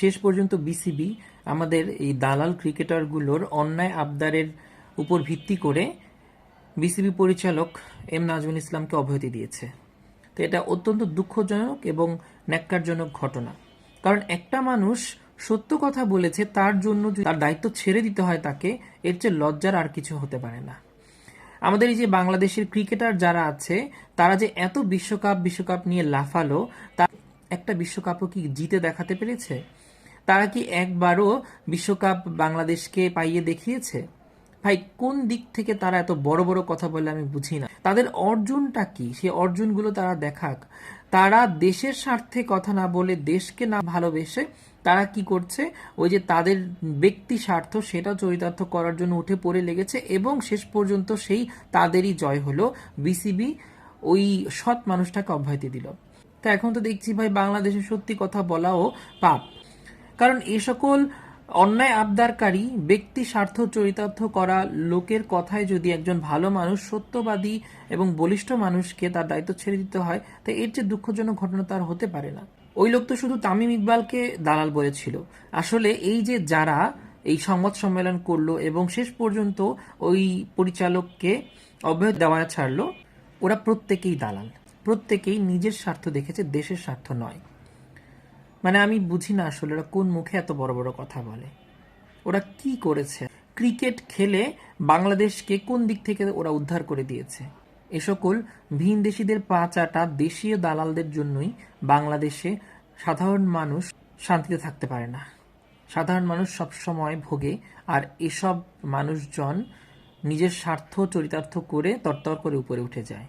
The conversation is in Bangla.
শেষ পর্যন্ত বিসিবি আমাদের এই দালাল ক্রিকেটারগুলোর অন্যায় আবদারের উপর ভিত্তি করে বিসিবি পরিচালক এম নাজমুল ইসলামকে অব্যাহতি দিয়েছে। তো এটা অত্যন্ত দুঃখজনক এবং ন্যাক্কারজনক ঘটনা। কারণ একটা মানুষ সত্য কথা বলেছে, তার জন্য তার দায়িত্ব ছেড়ে দিতে হয় তাকে, এর চেয়ে লজ্জার আর কিছু হতে পারে না। আমাদের এই যে বাংলাদেশের ক্রিকেটার যারা আছে, তারা যে এত বিশ্বকাপ বিশ্বকাপ নিয়ে লাফালো, তা একটা বিশ্বকাপও কি জিতে দেখাতে পেরেছে? তারা কি একবারও বিশ্বকাপ বাংলাদেশকে পাইয়ে দেখিয়েছে? ভাই, কোন দিক থেকে তারা এত বড় বড় কথা বলে আমি বুঝি না। তাদের অর্জনটা কি? সেই অর্জনগুলো তারা দেখাক। তারা দেশের স্বার্থে কথা না বলে দেশকে না ভালোবেসে তারা কি করছে? ওই যে তাদের ব্যক্তি স্বার্থ সেটা চরিতার্থ করার জন্য উঠে পড়ে লেগেছে এবং শেষ পর্যন্ত সেই তাদেরই জয় হলো বিসিবি। ওই সৎ মানুষটাকে অব্যাহতি দিল। তা এখন তো দেখছি ভাই, বাংলাদেশে সত্যি কথা বলাও পাপ। কারণ এ সকল অন্যায় আবদারকারী ব্যক্তি স্বার্থ চরিতার্থ করা লোকের কথায় যদি একজন ভালো মানুষ, সত্যবাদী এবং বলিষ্ঠ মানুষকে তার দায়িত্ব ছেড়ে দিতে হয় তা এর চেয়ে দুঃখজনক ঘটনা তার হতে পারে না। ওই লোক তো শুধু তামিম ইকবালকে দালাল বলেছিল। আসলে এই যে যারা এই সংবাদ সম্মেলন করল এবং শেষ পর্যন্ত ওই পরিচালককে অব্যাহত দেওয়া ছাড়লো, ওরা প্রত্যেকেই দালাল। প্রত্যেকেই নিজের স্বার্থ দেখেছে, দেশের স্বার্থ নয়। মানে আমি বুঝি না আসলে ওরা কোন মুখে এত বড় বড় কথা বলে। ওরা কি করেছে? ক্রিকেট খেলে বাংলাদেশকে কোন দিক থেকে ওরা উদ্ধার করে দিয়েছে? এ সকল ভিনদেশিদের পা চাটা দেশীয় দালালদের জন্যই বাংলাদেশে সাধারণ মানুষ শান্তিতে থাকতে পারে না। সাধারণ মানুষ সবসময় ভোগে, আর এসব মানুষজন নিজের স্বার্থ চরিতার্থ করে তরতর করে উপরে উঠে যায়।